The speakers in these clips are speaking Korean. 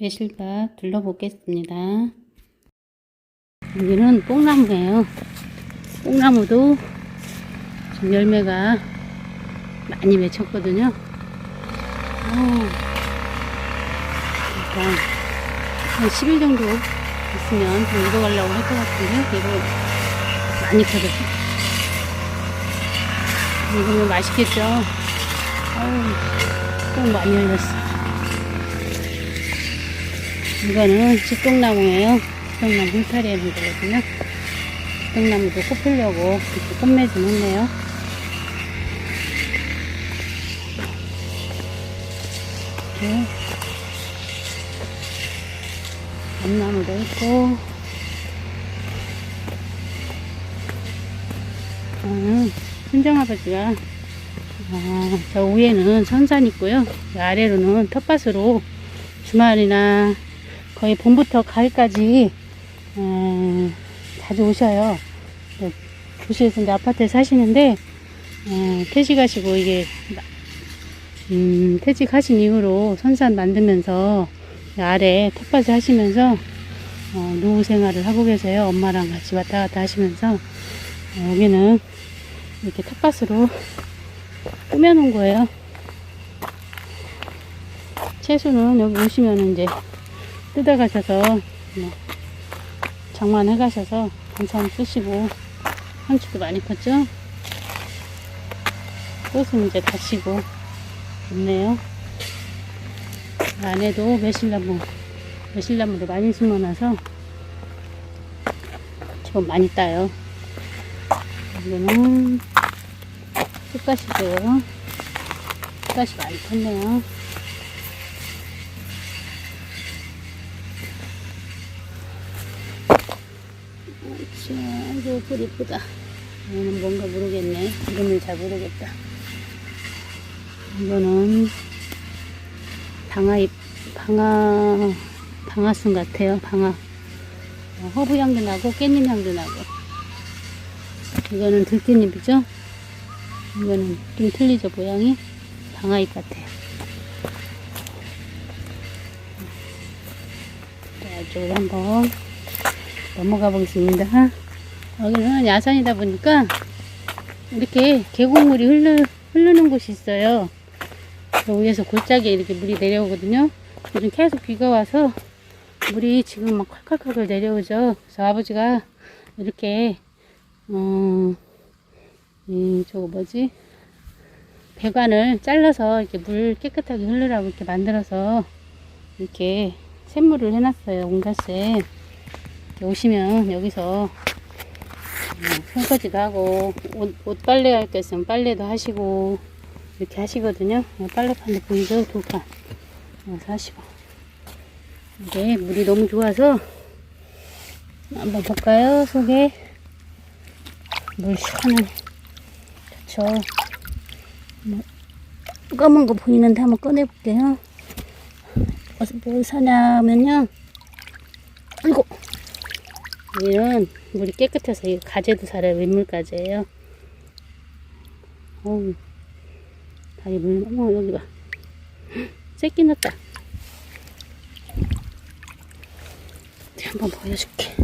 매실밭 둘러보겠습니다. 여기는 뽕나무예요. 뽕나무도 지금 열매가 많이 맺혔거든요. 오, 일단 한 10일 정도 있으면 좀 익어가려고 할 것 같은데 이거 많이 커졌어. 이거면 맛있겠죠? 아우, 뽕 많이 열렸어. 이거는 집동나무예요. 집동나무 hul타리에 묻거든요. 집동나무도 꽃 피려고 이렇게 꽃매좀 했네요. 이렇게 감나무도 있고 아, 순정아버지가 아, 저 위에는 선산 있고요. 이 아래로는 텃밭으로 주말이나 거의 봄부터 가을까지 어, 자주 오셔요. 네, 도시에서 이제 아파트에 사시는데 어, 퇴직하시고 이게 음, 퇴직하신 이후로 선산 만들면서 아래 텃밭을 하시면서 어, 노후 생활을 하고 계세요. 엄마랑 같이 왔다 갔다 하시면서 어, 여기는 이렇게 텃밭으로 꾸며놓은 거예요. 채소는 여기 오시면 이제 뜯어가셔서 뭐 장만해 가셔서 반찬 쓰시고 상추도 많이 컸죠? 꽃은 이제 다시고 있네요. 안에도 매실나무 매실나무도 많이 심어놔서 지금 많이 따요. 이거는 쑥갓이고요. 쑥갓이 많이 컸네요. 아이고, 불 이쁘다. 얘는 뭔가 모르겠네. 이름을 잘 모르겠다. 이거는 방아잎, 방아, 방아순 같아요. 방아. 어, 허브 향도 나고, 깻잎 향도 나고. 이거는 들깻잎이죠? 이거는 좀 틀리죠, 모양이? 방아잎 같아요. 자, 이쪽으로 한번 넘어가 보겠습니다. 여기는 야산이다 보니까 이렇게 계곡물이 흐르, 흐르는 곳이 있어요. 그 위에서 골짜기에 이렇게 물이 내려오거든요. 요즘 계속 비가 와서 물이 지금 막 콸콸콸 내려오죠. 그래서 아버지가 이렇게, 어, 이, 저거 뭐지? 배관을 잘라서 이렇게 물 깨끗하게 흐르라고 이렇게 만들어서 이렇게 샘물을 해놨어요. 온갖에. 오시면 여기서 음, 설거지도 하고 옷, 옷 빨래 할 거 있으면 빨래도 하시고 이렇게 하시거든요. 빨래판도 보이죠? 돌판. 여기서 하시고. 이게 물이 너무 좋아서 한번 볼까요? 속에 물 시원한 좋죠. 뭐, 검은 거 보이는데 한번 꺼내볼게요. 어서 뭘 사냐면요. 여기는 물이 깨끗해서 이 가재도 살아요. 민물가재예요. 어우, 다리 물, 어머, 여기가. 새끼 났다. 한번 보여줄게.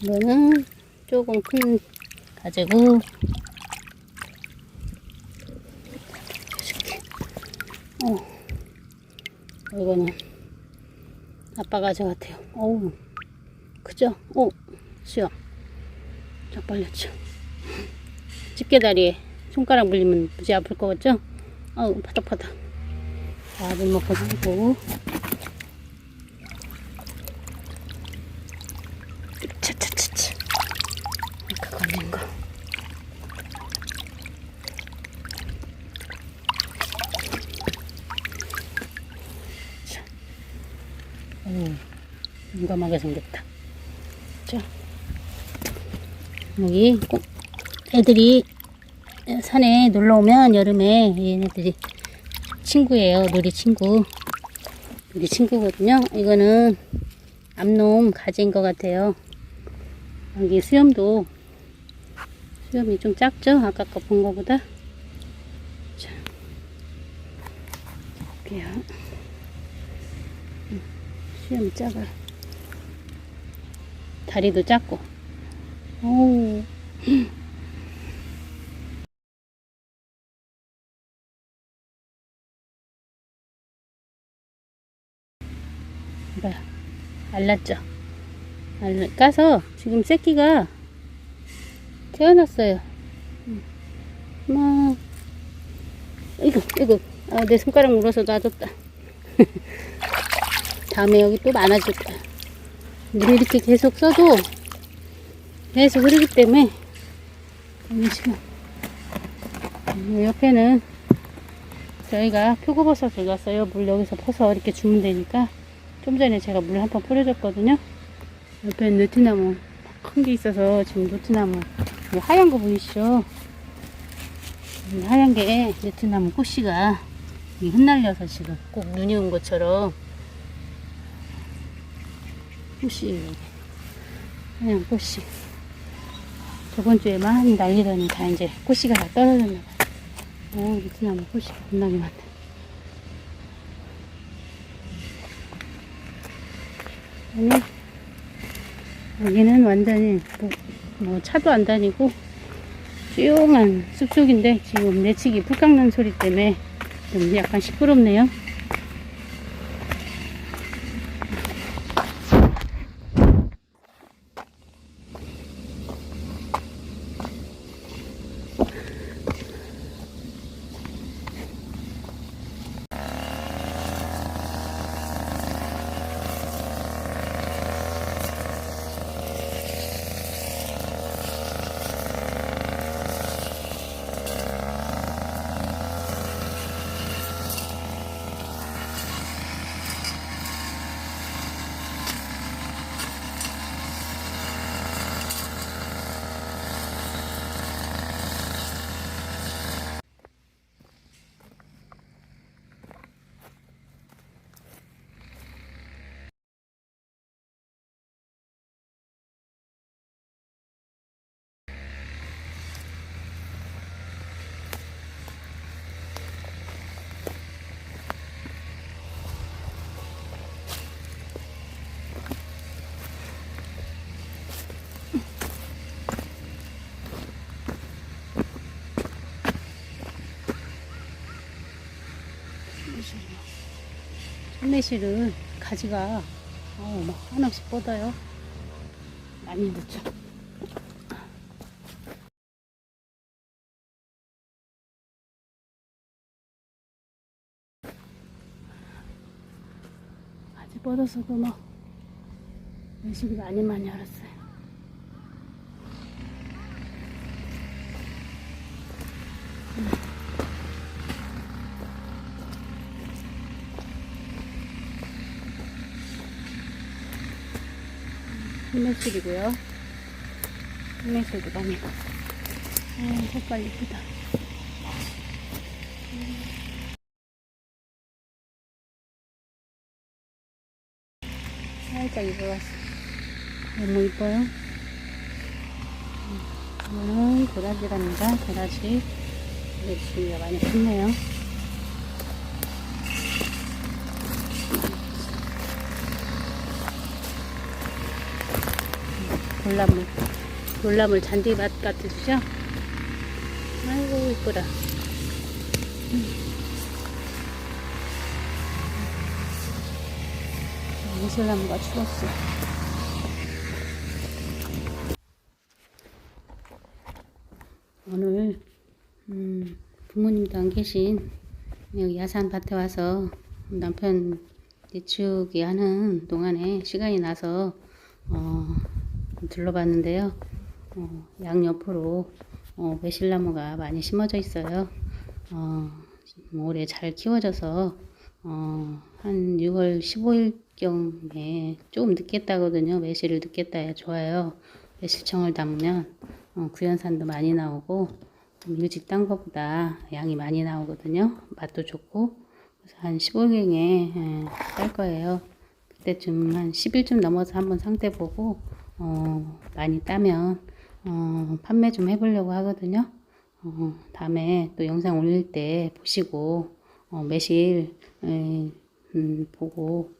이거는 조금 큰 가재고, 보여줄게. 어, 이거는 아빠 가재 같아요. 어우, 그죠? 오, 수영. 쫙 빨렸죠. 집게다리에 손가락 물리면 무지 아플 것 같죠? 어우, 파닥파닥. 자, 물 먹고 살고. 차차차차. 아까 걸린 거. 자. 오, 용감하게 생겼다. 자, 여기 꼭 애들이 산에 놀러 오면 여름에 얘네들이 친구예요. 놀이 친구. 놀이 친구거든요. 이거는 암놈 가지인 것 같아요. 여기 수염도 수염이 좀 작죠? 아까 거 본 거보다. 자, 볼게요. 음, 수염이 작아요. 다리도 작고. 오. 뭐야? 알랐죠? 알 까서 지금 새끼가 태어났어요. 음. 막 이거 이거 아, 내 손가락 물어서 놔뒀다. 다음에 여기 또 많아질 거야. 물을 이렇게 계속 써도 계속 흐르기 때문에 음, 옆에는 저희가 표고버섯을 놨어요. 물 여기서 퍼서 이렇게 주면 되니까 좀 전에 제가 물 한 번 뿌려줬거든요. 옆에 느티나무 큰 게 있어서 지금 느티나무 이 하얀 거 보이시죠? 이 하얀 게 느티나무 꽃씨가 이 흩날려서 지금 꼭 눈이 온 것처럼 꽃이 하얀 꽃이 저번 주에 많이 날리더니 다 이제 꽃씨가 다 떨어졌나 봐요. 오, 느티나무 꽃이 겁나게 많네. 아니, 여기는 완전히 뭐, 뭐 차도 안 다니고 조용한 숲속인데 지금 내치기 풀 깎는 소리 때문에 좀 약간 시끄럽네요. 참매실은 가지가 어, 막 하나씩 뻗어요. 많이 넣죠. 가지 뻗어서도 막 매실이 많이 많이 알았어요. 흰매실이고요. 흰매실도 많이. 아, 색깔 이쁘다. 살짝 입어봤어. 너무 이뻐요. 음, 이거는 도라지랍니다. 도라지. 이게 지금 많이 폈네요. 돌나물 돌나물 잔디밭 같으시죠? 아이고 이쁘다. 미술나무가 죽었어. 오늘 음, 부모님도 안 계신 여기 야산 밭에 와서 남편 내추기 하는 동안에 시간이 나서 어, 둘러봤는데요. 어, 양옆으로 어, 매실나무가 많이 심어져 있어요. 어, 올해 잘 키워져서 어, 한 6월 15일경에 조금 늦게 따거든요. 매실을 늦게 따야 좋아요. 매실청을 담으면 어, 구연산도 많이 나오고 좀 일찍 딴 것보다 양이 많이 나오거든요. 맛도 좋고 그래서 한 15일경에 예, 딸 거예요. 그때쯤 한 10일쯤 넘어서 한번 상태 보고 어, 많이 따면 어, 판매 좀 해보려고 하거든요. 어, 다음에 또 영상 올릴 때 보시고 어, 매실 에, 음, 보고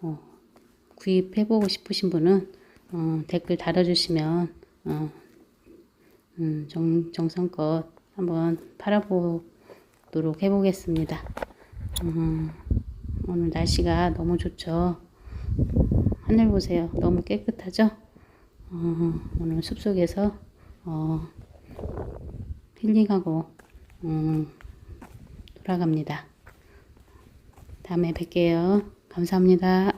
어, 구입해보고 싶으신 분은 어, 댓글 달아주시면 어, 음, 정, 정성껏 한번 팔아보도록 해보겠습니다. 음, 오늘 날씨가 너무 좋죠. 하늘 보세요. 너무 깨끗하죠? 어, 오늘 숲속에서 어, 힐링하고 음, 돌아갑니다. 다음에 뵐게요. 감사합니다.